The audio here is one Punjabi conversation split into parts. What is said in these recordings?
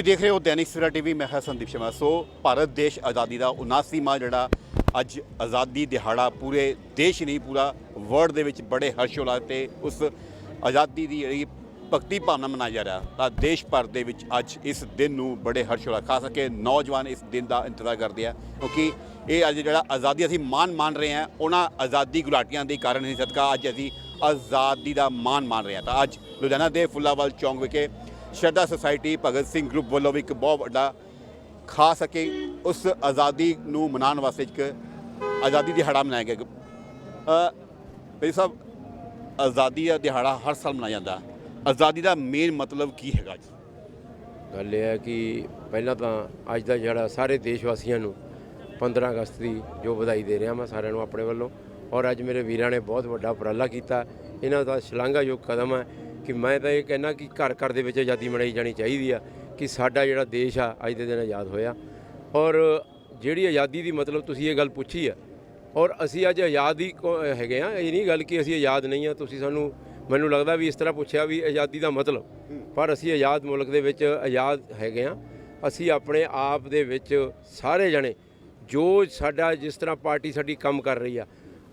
ਤੁਸੀਂ ਦੇਖ ਰਹੇ ਹੋ ਦੈਨਿਕ ਸਵੇਰਾ ਟੀਵੀ, ਮੈਂ ਹਾਂ ਸੰਦੀਪ ਸ਼ਰਮਾ। ਸੋ ਭਾਰਤ ਦੇਸ਼ ਆਜ਼ਾਦੀ ਦਾ 79ਵਾਂ ਜਿਹੜਾ ਅੱਜ ਆਜ਼ਾਦੀ ਦਿਹਾੜਾ ਪੂਰੇ ਦੇਸ਼ ਨਹੀਂ, ਪੂਰਾ ਵਰਲਡ ਦੇ ਵਿੱਚ ਬੜੇ ਹਰਸ਼ੋਲਾਸ ਤੇ ਉਸ ਆਜ਼ਾਦੀ ਦੀ ਜਿਹੜੀ ਭਗਤੀ ਭਾਵਨਾ ਮਨਾਇਆ ਜਾ ਰਿਹਾ, ਤਾਂ ਦੇਸ਼ ਭਰ ਦੇ ਵਿੱਚ ਅੱਜ ਇਸ ਦਿਨ ਨੂੰ ਬੜੇ ਹਰਸ਼ੋਲਾਸ ਖਾਸ ਕਰਕੇ ਨੌਜਵਾਨ ਇਸ ਦਿਨ ਦਾ ਇੰਤਜ਼ਾਰ ਕਰਦੇ ਆ, ਕਿਉਂਕਿ ਇਹ ਅੱਜ ਜਿਹੜਾ ਆਜ਼ਾਦੀ ਅਸੀਂ ਮਾਣ ਮਾਣ ਰਹੇ ਹਾਂ ਉਹਨਾਂ ਆਜ਼ਾਦੀ ਗੁਲਾਟੀਆਂ ਦੇ ਕਾਰਨ ਹੀ ਸਦਕਾ ਅੱਜ ਅਸੀਂ ਆਜ਼ਾਦੀ ਦਾ ਮਾਣ ਮਾਣ ਰਹੇ ਹਾਂ ਤਾਂ ਅੱਜ ਲੁਧਿਆਣਾ ਦੇ ਫੁੱਲਾਵਾਲ ਚੌਂਕ ਵਿਖੇ ਸ਼ਰਧਾ ਸੁਸਾਇਟੀ ਭਗਤ ਸਿੰਘ ਗਰੁੱਪ ਵੱਲੋਂ ਵੀ ਇੱਕ ਬਹੁਤ ਵੱਡਾ ਖਾ ਸਕੇ ਉਸ ਆਜ਼ਾਦੀ ਨੂੰ ਮਨਾਉਣ ਵਾਸਤੇ ਇੱਕ ਆਜ਼ਾਦੀ ਦਿਹਾੜਾ ਮਨਾਇਆ ਗਿਆ। ਅ, ਭਾਈ ਸਾਹਿਬ, ਆਜ਼ਾਦੀ ਦਾ ਦਿਹਾੜਾ ਹਰ ਸਾਲ ਮਨਾਇਆ ਜਾਂਦਾ। ਆਜ਼ਾਦੀ ਦਾ ਮੇਨ ਮਤਲਬ ਕੀ ਹੈਗਾ ਜੀ? ਗੱਲ ਇਹ ਹੈ ਕਿ ਪਹਿਲਾਂ ਤਾਂ ਅੱਜ ਦਾ ਜਿਹੜਾ ਸਾਰੇ ਦੇਸ਼ ਵਾਸੀਆਂ ਨੂੰ 15 ਅਗਸਤ ਦੀ ਜੋ ਵਧਾਈ ਦੇ ਰਿਹਾ ਮੈਂ ਸਾਰਿਆਂ ਨੂੰ ਆਪਣੇ ਵੱਲੋਂ। ਔਰ ਅੱਜ ਮੇਰੇ ਵੀਰਾਂ ਨੇ ਬਹੁਤ ਵੱਡਾ ਉਪਰਾਲਾ ਕੀਤਾ। ਇਹਨਾਂ ਦਾ ਸ਼ਲਾਘਾਯੋਗ ਕਦਮ ਹੈ ਕਿ ਮੈਂ ਤਾਂ ਇਹ ਕਹਿਣਾ ਕਿ ਘਰ ਘਰ ਦੇ ਵਿੱਚ ਆਜ਼ਾਦੀ ਮਨਾਈ ਜਾਣੀ ਚਾਹੀਦੀ ਆ, ਕਿ ਸਾਡਾ ਜਿਹੜਾ ਦੇਸ਼ ਆ, ਅੱਜ ਦੇ ਦਿਨ ਆਜ਼ਾਦ ਹੋਇਆ। ਔਰ ਜਿਹੜੀ ਆਜ਼ਾਦੀ ਦੀ ਮਤਲਬ ਤੁਸੀਂ ਇਹ ਗੱਲ ਪੁੱਛੀ ਆ, ਔਰ ਅਸੀਂ ਅੱਜ ਆਜ਼ਾਦ ਹੀ ਕੋ- ਹੈਗੇ ਆ, ਇਹ ਨਹੀਂ ਗੱਲ ਕਿ ਅਸੀਂ ਆਜ਼ਾਦ ਨਹੀਂ ਆ, ਤੁਸੀਂ ਸਾਨੂੰ, ਮੈਨੂੰ ਲੱਗਦਾ ਵੀ ਇਸ ਤਰ੍ਹਾਂ ਪੁੱਛਿਆ ਵੀ ਆਜ਼ਾਦੀ ਦਾ ਮਤਲਬ। ਪਰ ਅਸੀਂ ਆਜ਼ਾਦ ਮੁਲਕ ਦੇ ਵਿੱਚ ਆਜ਼ਾਦ ਹੈਗੇ ਆ, ਅਸੀਂ ਆਪਣੇ ਆਪ ਦੇ ਵਿੱਚ ਸਾਰੇ ਜਣੇ, ਜੋ ਸਾਡਾ ਜਿਸ ਤਰ੍ਹਾਂ ਪਾਰਟੀ ਸਾਡੀ ਕੰਮ ਕਰ ਰਹੀ ਆ,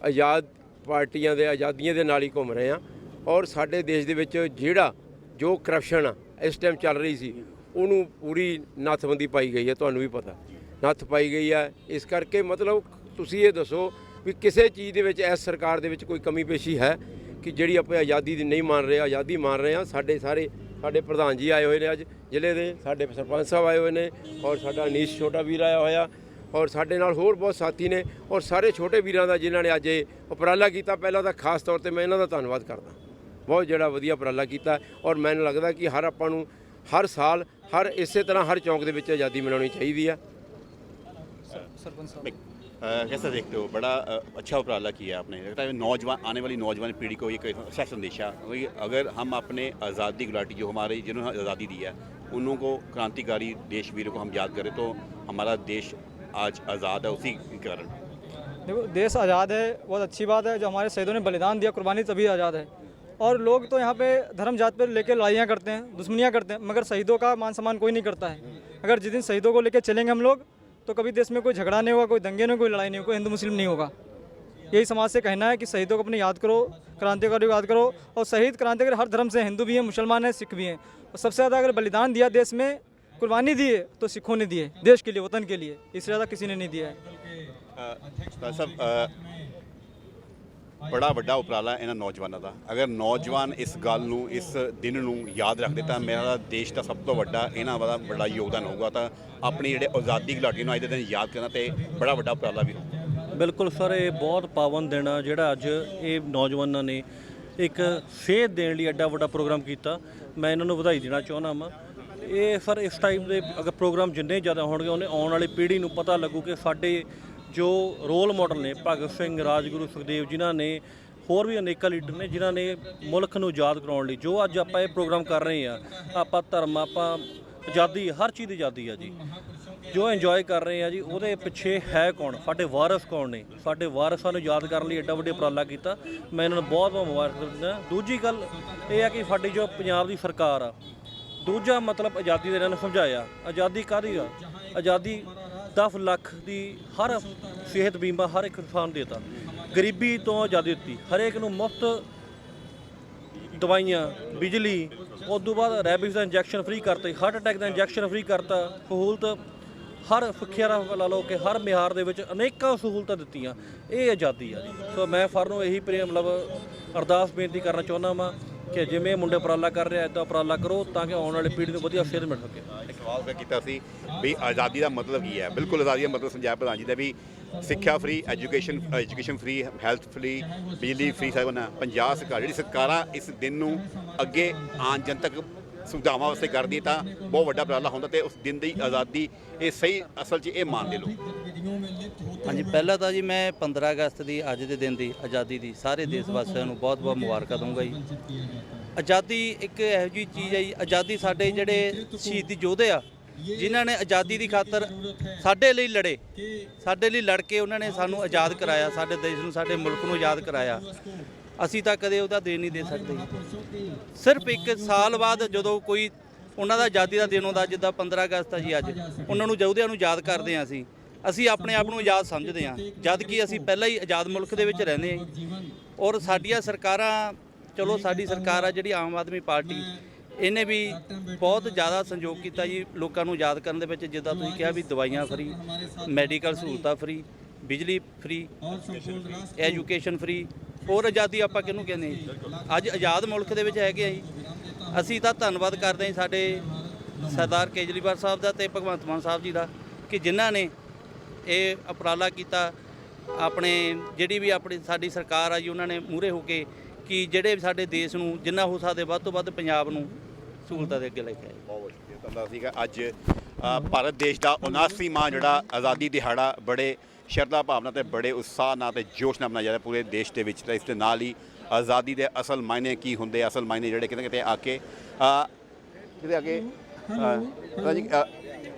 ਆਜ਼ਾਦ ਪਾਰਟੀਆਂ ਦੇ, ਆਜ਼ਾਦੀਆਂ ਦੇ ਨਾਲ ਹੀ ਘੁੰਮ ਰਹੇ ਆ। ਔਰ ਸਾਡੇ ਦੇਸ਼ ਦੇ ਵਿੱਚ ਜਿਹੜਾ ਜੋ ਕਰਪਸ਼ਨ ਆ, ਇਸ ਟਾਈਮ ਚੱਲ ਰਹੀ ਸੀ, ਉਹਨੂੰ ਪੂਰੀ ਨੱਥਬੰਦੀ ਪਾਈ ਗਈ ਹੈ, ਤੁਹਾਨੂੰ ਵੀ ਪਤਾ। ਨੱਥ ਪਾਈ ਗਈ ਹੈ, ਇਸ ਕਰਕੇ ਮਤਲਬ ਤੁਸੀਂ ਇਹ ਦੱਸੋ ਵੀ ਕਿਸੇ ਚੀਜ਼ ਦੇ ਵਿੱਚ, ਇਸ ਸਰਕਾਰ ਦੇ ਵਿੱਚ ਕੋਈ ਕਮੀ ਪੇਸ਼ੀ ਹੈ ਕਿ ਜਿਹੜੀ ਆਪਾਂ ਆਜ਼ਾਦੀ ਦੀ ਨਹੀਂ ਮੰਨ ਰਹੇ, ਆਜ਼ਾਦੀ ਮੰਨ ਰਹੇ ਆ ਸਾਡੇ ਸਾਰੇ, ਸਾਡੇ ਪ੍ਰਧਾਨ ਜੀ ਆਏ ਹੋਏ ਨੇ ਅੱਜ ਜ਼ਿਲ੍ਹੇ ਦੇ, ਸਾਡੇ ਸਰਪੰਚ ਸਾਹਿਬ ਆਏ ਹੋਏ ਨੇ ਔਰ ਸਾਡਾ ਅਨੀਸ਼ ਛੋਟਾ ਵੀਰ ਆਇਆ ਹੋਇਆ ਔਰ ਸਾਡੇ ਨਾਲ ਹੋਰ ਬਹੁਤ ਸਾਥੀ ਨੇ ਔਰ ਸਾਰੇ ਛੋਟੇ ਵੀਰਾਂ ਦਾ ਜਿਨ੍ਹਾਂ ਨੇ ਅੱਜ ਇਹ ਉਪਰਾਲਾ ਕੀਤਾ, ਪਹਿਲਾਂ ਤਾਂ ਖਾਸ ਤੌਰ ਤੇ ਮੈਂ ਇਹਨਾਂ ਦਾ ਧੰਨਵਾਦ ਕਰਦਾ। ਬਹੁਤ ਜਿਹੜਾ ਵਧੀਆ ਉਪਰਾਲਾ ਕੀਤਾ ਔਰ ਮੈਨੂੰ ਲੱਗਦਾ ਕਿ ਹਰ ਆਪਾਂ ਨੂੰ ਹਰ ਸਾਲ ਹਰ ਇਸੇ ਤਰ੍ਹਾਂ ਹਰ ਚੌਂਕ ਦੇ ਵਿੱਚ ਆਜ਼ਾਦੀ ਮਨਾਉਣੀ ਚਾਹੀਦੀ ਆ कैसे देखते हो बड़ा अ, अच्छा उपराला किया आपने लगता है नौजवान आने वाली नौजवान पीढ़ी को ये एक अच्छा संदेश है वही अगर हम अपने आज़ादी गुलाटी जो हमारे जिन्होंने आज़ादी दी है उन को क्रांतिकारी देशवीरों को हम याद करें तो हमारा देश आज आज़ाद है उसी के कारण देखो देश आज़ाद है बहुत अच्छी बात है जो हमारे शहीदों ने बलिदान दिया कुर्बानी तभी आज़ाद है और लोग तो यहाँ पे धर्म जात पर लेकर लड़ाइयाँ करते हैं, दुश्मनियाँ करते हैं, मगर शहीदों का मान सम्मान कोई नहीं करता है। अगर जिस दिन शहीदों को लेकर चलेंगे हम लोग तो कभी देश में कोई झगड़ा नहीं होगा, कोई दंगे नहीं कोई लड़ाई नहीं होगी हिंदू मुस्लिम नहीं होगा। यही समाज से कहना है कि शहीदों को अपने याद करो क्रांतिकारियों को याद करो, और शहीद क्रांतिकारी हर धर्म से हिंदू भी हैं, मुसलमान हैं, सिख भी हैं। और सबसे ज़्यादा अगर बलिदान दिया देश में, कुर्बानी दिए तो सिखों ने दिए देश के लिए, वतन के लिए। इससे ज़्यादा किसी ने नहीं दिया है। सब ਬੜਾ ਵੱਡਾ ਉਪਰਾਲਾ ਇਹਨਾਂ ਨੌਜਵਾਨਾਂ ਦਾ। ਅਗਰ ਨੌਜਵਾਨ ਇਸ ਗੱਲ ਨੂੰ, ਇਸ ਦਿਨ ਨੂੰ ਯਾਦ ਰੱਖਦੇ ਤਾਂ ਮੇਰਾ ਦੇਸ਼ ਦਾ ਸਭ ਤੋਂ ਵੱਡਾ ਇਹਨਾਂ ਦਾ ਬੜਾ ਯੋਗਦਾਨ ਹੋਊਗਾ ਤਾਂ ਆਪਣੀ ਜਿਹੜੇ ਆਜ਼ਾਦੀ ਘੁਲਾਟੀ ਨੂੰ ਅੱਜ ਦੇ ਦਿਨ ਯਾਦ ਕਰਨਾ ਤੇ ਬੜਾ ਵੱਡਾ ਉਪਰਾਲਾ ਵੀ ਬਿਲਕੁਲ ਸਰ, ਇਹ ਬਹੁਤ ਪਾਵਨ ਦਿਨ ਆ ਜਿਹੜਾ ਅੱਜ ਇਹ ਨੌਜਵਾਨਾਂ ਨੇ ਇੱਕ ਸੇਧ ਦੇਣ ਲਈ ਐਡਾ ਵੱਡਾ ਪ੍ਰੋਗਰਾਮ ਕੀਤਾ। ਮੈਂ ਇਹਨਾਂ ਨੂੰ ਵਧਾਈ ਦੇਣਾ ਚਾਹੁੰਦਾ ਹਾਂ ਇਹ ਸਰ, ਇਸ ਟਾਈਪ ਦੇ ਅਗਰ ਪ੍ਰੋਗਰਾਮ ਜਿੰਨੇ ਜ਼ਿਆਦਾ ਹੋਣਗੇ, ਉਹਨੇ ਆਉਣ ਵਾਲੀ ਪੀੜ੍ਹੀ ਨੂੰ ਪਤਾ ਲੱਗੂ ਕਿ ਸਾਡੇ ਜੋ ਰੋਲ ਮਾਡਲ ਨੇ, ਭਗਤ ਸਿੰਘ, ਰਾਜਗੁਰੂ, ਸੁਖਦੇਵ ਜਿਨ੍ਹਾਂ ਨੇ ਹੋਰ ਵੀ ਅਨੇਕਾਂ ਲੀਡਰ ਨੇ ਜਿਨ੍ਹਾਂ ਨੇ ਮੁਲਕ ਨੂੰ ਆਜ਼ਾਦ ਕਰਾਉਣ ਲਈ, ਜੋ ਅੱਜ ਆਪਾਂ ਇਹ ਪ੍ਰੋਗਰਾਮ ਕਰ ਰਹੇ ਆ ਆਪਾਂ ਧਰਮ, ਆਪਾਂ ਆਜ਼ਾਦੀ, ਹਰ ਚੀਜ਼ ਦੀ ਆਜ਼ਾਦੀ ਆ ਜੀ। ਜੋ ਇੰਜੋਏ ਕਰ ਰਹੇ ਆ ਜੀ, ਉਹਦੇ ਪਿੱਛੇ ਹੈ ਕੌਣ? ਸਾਡੇ ਵਾਰਸ ਕੌਣ ਨੇ? ਸਾਡੇ ਵਾਰਸਾਂ ਨੂੰ ਯਾਦ ਕਰਨ ਲਈ ਐਡਾ ਵੱਡਾ ਉਪਰਾਲਾ ਕੀਤਾ। ਮੈਂ ਇਹਨਾਂ ਨੂੰ ਬਹੁਤ ਬਹੁਤ ਮੁਬਾਰਕ ਦਿੰਦਾ। ਦੂਜੀ ਗੱਲ ਇਹ ਆ ਕਿ ਸਾਡੀ ਜੋ ਪੰਜਾਬ ਦੀ ਸਰਕਾਰ ਆ, ਦੂਜਾ ਮਤਲਬ ਆਜ਼ਾਦੀ ਦੇ ਇਹਨਾਂ ਨੂੰ ਸਮਝਾਇਆ। ਆਜ਼ਾਦੀ ਕਾਹਦੀ ਆ? ਆਜ਼ਾਦੀ 10 ਲੱਖ ਦੀ ਹਰ ਸਿਹਤ ਬੀਮਾ ਹਰ ਇੱਕ ਇਨਸਾਨ ਦੇਤਾ। ਗਰੀਬੀ ਤੋਂ ਆਜ਼ਾਦੀ ਦਿੱਤੀ। ਹਰੇਕ ਨੂੰ ਮੁਫਤ ਦਵਾਈਆਂ, ਬਿਜਲੀ, ਉਸ ਤੋਂ ਬਾਅਦ ਰੈਬਿਸ ਦਾ ਇੰਜੈਕਸ਼ਨ ਫ੍ਰੀ ਕਰਤੇ ਹਾਰਟ ਅਟੈਕ ਦਾ ਇੰਜੈਕਸ਼ਨ ਫ੍ਰੀ ਕਰਤਾ, ਸਹੂਲਤ ਹਰ ਸਿੱਖਿਆ ਲਾ ਲਓ ਕਿ ਹਰ ਮਿਹਾਰ ਦੇ ਵਿੱਚ ਅਨੇਕਾਂ ਸਹੂਲਤਾਂ ਦਿੱਤੀਆਂ। ਇਹ ਆਜ਼ਾਦੀ ਆ ਸੋ ਮੈਂ ਫਰ ਨੂੰ ਇਹੀ ਪ੍ਰੇਮ, ਮਤਲਬ ਅਰਦਾਸ ਬੇਨਤੀ ਕਰਨਾ ਚਾਹੁੰਦਾ ਵਾਂ ਕਿ ਜਿਵੇਂ ਮੁੰਡੇ ਉਪਰਾਲਾ ਕਰ ਰਿਹਾ ਇਦਾਂ ਉਪਰਾਲਾ ਕਰੋ ਤਾਂ ਕਿ ਆਉਣ ਵਾਲੀ ਪੀੜ੍ਹੀ ਨੂੰ ਵਧੀਆ ਸੇਧ ਮਿਲ ਸਕੇ ਸਵਾਲ ਫਿਰ ਕੀਤਾ ਸੀ ਵੀ ਆਜ਼ਾਦੀ ਦਾ ਮਤਲਬ ਕੀ ਹੈ? ਬਿਲਕੁਲ ਆਜ਼ਾਦੀ ਦਾ ਮਤਲਬ ਸੰਜਾਇ ਪ੍ਰਧਾਨ ਜੀ ਦਾ ਵੀ ਸਿੱਖਿਆ free education education free health free ਬਿਜਲੀ ਫ੍ਰੀ ਸਾਹਿਬ ਨਾ ਪੰਜਾਬ ਸਰਕਾਰ, ਜਿਹੜੀ ਸਰਕਾਰਾਂ ਇਸ ਦਿਨ ਨੂੰ ਅੱਗੇ ਆਮ ਜਨਤਕ ਸੁਵਿਧਾਵਾਂ ਵਾਸਤੇ ਕਰਦੀ ਤਾਂ ਬਹੁਤ ਵੱਡਾ ਉਪਰਾਲਾ ਹੁੰਦਾ ਤੇ ਉਸ ਦਿਨ ਦੀ ਆਜ਼ਾਦੀ ਇਹ ਸਹੀ ਅਸਲ 'ਚ ਇਹ ਮੰਨਦੇ ਲੋਕ। ਹਾਂਜੀ, ਪਹਿਲਾਂ ਤਾਂ ਜੀ ਮੈਂ 15 ਅਗਸਤ ਦੀ ਅੱਜ ਦੇ ਦਿਨ ਦੀ ਆਜ਼ਾਦੀ ਦੀ ਸਾਰੇ ਦੇਸ਼ ਵਾਸੀਆਂ ਨੂੰ ਬਹੁਤ-ਬਹੁਤ ਮੁਬਾਰਕਾਂ ਦਊਂਗਾ ਜੀ। ਆਜ਼ਾਦੀ ਇੱਕ ਇਹੋ ਜਿਹੀ ਚੀਜ਼ ਹੈ ਜੀ, ਆਜ਼ਾਦੀ ਸਾਡੇ ਜਿਹੜੇ ਸ਼ਹੀਦੀ ਯੋਧੇ ਆ, ਜਿਨ੍ਹਾਂ ਨੇ ਆਜ਼ਾਦੀ ਦੀ ਖਾਤਰ ਸਾਡੇ ਲਈ ਲੜੇ, ਸਾਡੇ ਲਈ ਲੜ ਕੇ ਉਹਨਾਂ ਨੇ ਸਾਨੂੰ ਆਜ਼ਾਦ ਕਰਾਇਆ, ਸਾਡੇ ਦੇਸ਼ ਨੂੰ, ਸਾਡੇ ਮੁਲਕ ਨੂੰ ਆਜ਼ਾਦ ਕਰਾਇਆ। ਅਸੀਂ ਤਾਂ ਕਦੇ ਉਹਦਾ ਦੇ ਨਹੀਂ ਦੇ ਸਕਦੇ। ਸਿਰਫ ਇੱਕ ਸਾਲ ਬਾਅਦ ਜਦੋਂ ਕੋਈ ਉਹਨਾਂ ਦਾ ਆਜ਼ਾਦੀ ਦਾ ਦਿਨ ਹੁੰਦਾ ਜਿੱਦਾਂ 15 ਅਗਸਤ ਆ ਜੀ ਅੱਜ ਉਹਨਾਂ ਨੂੰ ਯਹੂਦੀਆਂ ਨੂੰ ਯਾਦ ਕਰਦੇ ਹਾਂ ਅਸੀਂ। ਅਸੀਂ ਆਪਣੇ ਆਪ ਨੂੰ ਆਜ਼ਾਦ ਸਮਝਦੇ ਹਾਂ ਜਦ ਕਿ ਅਸੀਂ ਪਹਿਲਾਂ ਹੀ ਆਜ਼ਾਦ ਮੁਲਕ ਦੇ ਵਿੱਚ ਰਹਿੰਦੇ ਹਾਂ। ਔਰ ਸਾਡੀਆਂ ਸਰਕਾਰਾਂ ਚਲੋ ਸਾਡੀ ਸਰਕਾਰ ਆ ਜਿਹੜੀ ਆਮ ਆਦਮੀ ਪਾਰਟੀ ਇਹਨੇ ਵੀ ਬਹੁਤ ਜ਼ਿਆਦਾ ਸੰਯੋਗ ਕੀਤਾ ਜੀ ਲੋਕਾਂ ਨੂੰ ਯਾਦ ਕਰਨ ਦੇ ਵਿੱਚ ਜਿੱਦਾਂ ਤੁਸੀਂ ਕਿਹਾ ਵੀ ਦਵਾਈਆਂ ਫਰੀ ਮੈਡੀਕਲ ਸਹੂਲਤਾਂ ਫਰੀ ਬਿਜਲੀ ਫਰੀ ਐਜੂਕੇਸ਼ਨ ਫਰੀ ਹੋਰ ਆਜ਼ਾਦੀ ਆਪਾਂ ਕਿਹਨੂੰ ਕਹਿੰਦੇ ਜੀ? ਅੱਜ ਆਜ਼ਾਦ ਮੁਲਕ ਦੇ ਵਿੱਚ ਹੈਗੇ ਆ ਜੀ। ਅਸੀਂ ਤਾਂ ਧੰਨਵਾਦ ਕਰਦੇ ਹਾਂ ਸਾਡੇ ਸਰਦਾਰ ਕੇਜਰੀਵਾਲ ਸਾਹਿਬ ਦਾ ਤੇ ਭਗਵੰਤ ਮਾਨ ਸਾਹਿਬ ਜੀ ਦਾ ਕਿ ਜਿਨ੍ਹਾਂ ਨੇ ਇਹ ਉਪਰਾਲਾ ਕੀਤਾ। ਆਪਣੇ ਜਿਹੜੀ ਵੀ ਆਪਣੀ ਸਾਡੀ ਸਰਕਾਰ ਆ ਜੀ, ਉਹਨਾਂ ਨੇ ਮੂਹਰੇ ਹੋ ਕੇ ਕਿ ਜਿਹੜੇ ਵੀ ਸਾਡੇ ਦੇਸ਼ ਨੂੰ, ਜਿੰਨਾ ਹੋ ਸਕਦੇ ਵੱਧ ਤੋਂ ਵੱਧ ਪੰਜਾਬ ਨੂੰ ਸਹੂਲਤਾਂ ਦੇ ਅੱਗੇ ਲੈ ਕੇ ਆਏ। ਬਹੁਤ ਵਧੀਆ ਤੁਹਾਨੂੰ ਸੀਗਾ। ਅੱਜ ਭਾਰਤ ਦੇਸ਼ ਦਾ 79ਵਾਂ ਜਿਹੜਾ ਆਜ਼ਾਦੀ ਦਿਹਾੜਾ ਬੜੇ ਸ਼ਰਧਾ ਭਾਵਨਾ ਤੇ ਬੜੇ ਉਤਸ਼ਾਹ ਨਾਲ ਤੇ ਜੋਸ਼ ਨਾਲ ਮਨਾਇਆ ਜਾ ਰਿਹਾ ਪੂਰੇ ਦੇਸ਼ ਦੇ ਵਿੱਚ। ਤੇ ਇਸ ਦੇ ਨਾਲ ਹੀ ਆਜ਼ਾਦੀ ਦੇ ਅਸਲ ਮਾਇਨੇ ਕੀ ਹੁੰਦੇ? ਅਸਲ ਮਾਇਨੇ ਜਿਹੜੇ ਕਿਤੇ ਕਿਤੇ ਆ ਕੇ ਕਿਤੇ ਆ ਕੇ ਰਾਜੀ,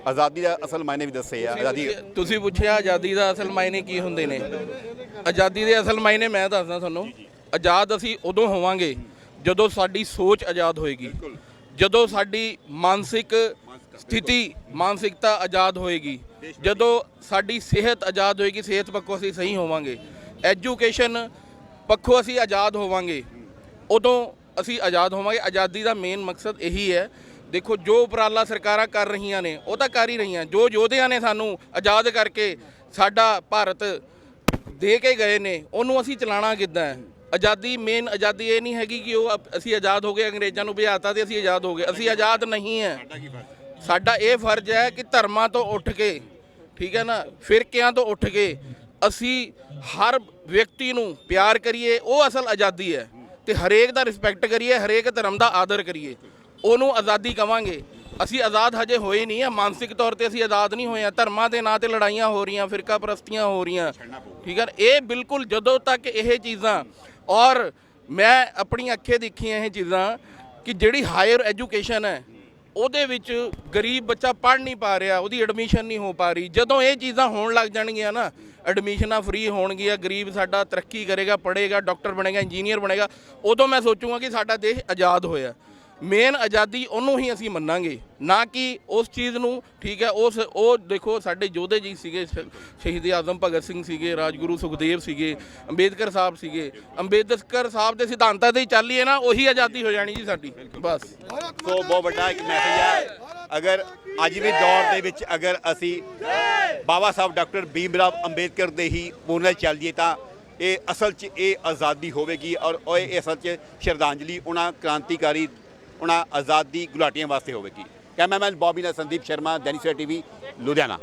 ਆਜ਼ਾਦੀ ਦਾ ਅਸਲ ਮਾਇਨੇ ਵੀ ਦੱਸੇ ਆ। ਆਜ਼ਾਦੀ ਤੁਸੀਂ ਪੁੱਛਿਆ ਆਜ਼ਾਦੀ ਦਾ ਅਸਲ ਮਾਇਨੇ ਕੀ ਹੁੰਦੇ ਨੇ? ਆਜ਼ਾਦੀ ਦੇ ਅਸਲ ਮਾਇਨੇ ਮੈਂ ਦੱਸਦਾ ਤੁਹਾਨੂੰ। ਆਜ਼ਾਦ ਅਸੀਂ ਉਦੋਂ ਹੋਵਾਂਗੇ ਜਦੋਂ ਸਾਡੀ ਸੋਚ ਆਜ਼ਾਦ ਹੋਏਗੀ। ਜਦੋਂ ਸਾਡੀ ਮਾਨਸਿਕ ਸਥਿਤੀ ਮਾਨਸਿਕਤਾ ਆਜ਼ਾਦ ਹੋਏਗੀ। ਜਦੋਂ ਸਾਡੀ ਸਿਹਤ ਆਜ਼ਾਦ ਹੋਏਗੀ, ਸਿਹਤ ਪੱਖੋਂ ਅਸੀਂ ਸਹੀ ਹੋਵਾਂਗੇ। ਐਜੂਕੇਸ਼ਨ ਪੱਖੋਂ ਅਸੀਂ ਆਜ਼ਾਦ ਹੋਵਾਂਗੇ। ਉਦੋਂ ਅਸੀਂ ਆਜ਼ਾਦ ਹੋਵਾਂਗੇ। ਆਜ਼ਾਦੀ ਦਾ ਮੇਨ ਮਕਸਦ ਇਹੀ ਹੈ। ਦੇਖੋ, ਜੋ ਉਪਰਾਲਾ ਸਰਕਾਰਾਂ ਕਰ ਰਹੀਆਂ ਨੇ, ਉਹ ਤਾਂ ਕਰ ਹੀ ਰਹੀਆਂ। ਜੋ ਯੋਧਿਆਂ ਨੇ ਸਾਨੂੰ ਆਜ਼ਾਦ ਕਰਕੇ ਸਾਡਾ ਭਾਰਤ ਦੇ ਕੇ ਗਏ ਨੇ, ਉਹਨੂੰ ਅਸੀਂ ਚਲਾਣਾ ਕਿੱਦਾਂ ਹੈ? ਆਜ਼ਾਦੀ ਮੇਨ ਆਜ਼ਾਦੀ ਇਹ ਨਹੀਂ ਹੈਗੀ ਕਿ ਉਹ ਅਸੀਂ ਆਜ਼ਾਦ ਹੋ ਗਏ, ਅੰਗਰੇਜ਼ਾਂ ਨੂੰ ਭਜਾਤਾ ਤੇ ਅਸੀਂ ਆਜ਼ਾਦ ਹੋ ਗਏ। ਅਸੀਂ ਆਜ਼ਾਦ ਨਹੀਂ ਹੈ। ਸਾਡਾ ਇਹ ਫਰਜ਼ ਹੈ ਕਿ ਧਰਮਾਂ ਤੋਂ ਉੱਠ ਕੇ, ਠੀਕ ਹੈ ਨਾ, ਫਿਰਕਿਆਂ ਤੋਂ ਉੱਠ ਕੇ ਅਸੀਂ ਹਰ ਵਿਅਕਤੀ ਨੂੰ ਪਿਆਰ ਕਰੀਏ, ਉਹ ਅਸਲ ਆਜ਼ਾਦੀ ਹੈ ਤੇ ਹਰੇਕ ਦਾ ਰਿਸਪੈਕਟ ਕਰੀਏ, ਹਰੇਕ ਧਰਮ ਦਾ ਆਦਰ ਕਰੀਏ। ਉਹਨੂੰ ਆਜ਼ਾਦੀ ਕਵਾਂਗੇ। ਅਸੀਂ ਆਜ਼ਾਦ ਹਜੇ ਹੋਏ ਨਹੀਂ ਆ, ਮਾਨਸਿਕ ਤੌਰ ਤੇ ਅਸੀਂ ਆਜ਼ਾਦ ਨਹੀਂ ਹੋਏ ਆ। ਧਰਮਾਂ ਦੇ ਨਾਂ ਤੇ ਲੜਾਈਆਂ ਹੋ ਰਹੀਆਂ, ਫਿਰਕਾ ਪ੍ਰਸਤੀਆਂ ਹੋ ਰਹੀਆਂ, ਠੀਕ ਹੈ ਇਹ ਬਿਲਕੁਲ ਜਦੋਂ ਤੱਕ ਇਹ ਚੀਜ਼ਾਂ ਔਰ ਮੈਂ ਆਪਣੀ ਅੱਖੇ ਦੇਖੀਆਂ ਇਹ ਚੀਜ਼ਾਂ ਕਿ ਜਿਹੜੀ ਹਾਇਰ ਐਜੂਕੇਸ਼ਨ ਹੈ ਉਹਦੇ ਵਿੱਚ ਗਰੀਬ ਬੱਚਾ ਪੜ੍ਹ ਨਹੀਂ ਪਾ ਰਿਹਾ, ਉਹਦੀ ਐਡਮਿਸ਼ਨ ਨਹੀਂ ਹੋ ਪਾ ਰਹੀ। ਜਦੋਂ ਇਹ ਚੀਜ਼ਾਂ ਹੋਣ ਲੱਗ ਜਾਣਗੀਆਂ ਨਾ ਐਡਮਿਸ਼ਨਾਂ ਫ੍ਰੀ ਹੋਣਗੀਆਂ, ਗਰੀਬ ਸਾਡਾ ਤਰੱਕੀ ਕਰੇਗਾ, ਪੜ੍ਹੇਗਾ ਡਾਕਟਰ ਬਣੇਗਾ ਇੰਜੀਨੀਅਰ ਬਣੇਗਾ, ਉਦੋਂ ਮੈਂ ਸੋਚੂਗਾ ਕਿ ਸਾਡਾ ਦੇਸ਼ ਆਜ਼ਾਦ ਹੋਇਆ। ਮੇਨ ਆਜ਼ਾਦੀ ਉਹਨੂੰ ਹੀ ਅਸੀਂ ਮੰਨਾਂਗੇ, ਨਾ ਕਿ ਉਸ ਚੀਜ਼ ਨੂੰ, ਠੀਕ ਹੈ, ਉਸ, ਉਹ ਦੇਖੋ ਸਾਡੇ ਯੋਧੇ ਜੀ ਸੀਗੇ, ਸ਼- ਸ਼ਹੀਦ ਆਜ਼ਮ ਭਗਤ ਸਿੰਘ ਸੀਗੇ, ਰਾਜਗੁਰੂ ਸੁਖਦੇਵ ਸੀਗੇ, ਅੰਬੇਦਕਰ ਸਾਹਿਬ ਸੀਗੇ, ਅੰਬੇਦਕਰ ਸਾਹਿਬ ਦੇ ਸਿਧਾਂਤਾਂ ਤੇ ਹੀ ਚੱਲੀਏ ਨਾ, ਉਹੀ ਆਜ਼ਾਦੀ ਹੋ ਜਾਣੀ ਜੀ ਸਾਡੀ, ਬਸ। ਸੋ ਬਹੁਤ ਵੱਡਾ ਇੱਕ ਮੈਸੇਜ ਹੈ। ਅਗਰ ਅੱਜ ਵੀ ਦੌਰ ਦੇ ਵਿੱਚ ਅਗਰ ਅਸੀਂ ਬਾਬਾ ਸਾਹਿਬ ਡਾਕਟਰ ਭੀਮ ਰਾਵ ਅੰਬੇਦਕਰ ਦੇ ਹੀ ਪੂਰਨ ਚੱਲ ਜਾਈਏ ਤਾਂ ਇਹ ਅਸਲ 'ਚ ਇਹ ਆਜ਼ਾਦੀ ਹੋਵੇਗੀ ਔਰ ਇਹ ਅਸਲ 'ਚ ਸ਼ਰਧਾਂਜਲੀ, ਉਹਨਾਂ ਕ੍ਰਾਂਤੀਕਾਰੀ ਉਹਨਾਂ ਆਜ਼ਾਦੀ ਗੁਲਾਟੀਆਂ ਵਾਸਤੇ ਹੋਵੇਗੀ। ਕੈਮਰਾਮੈਨ ਬੌਬੀ ਨਾਲ ਸੰਦੀਪ ਸ਼ਰਮਾ ਦੈਨਿਕ ਸਵੇਰਾ ਟੀਵੀ ਲੁਧਿਆਣਾ।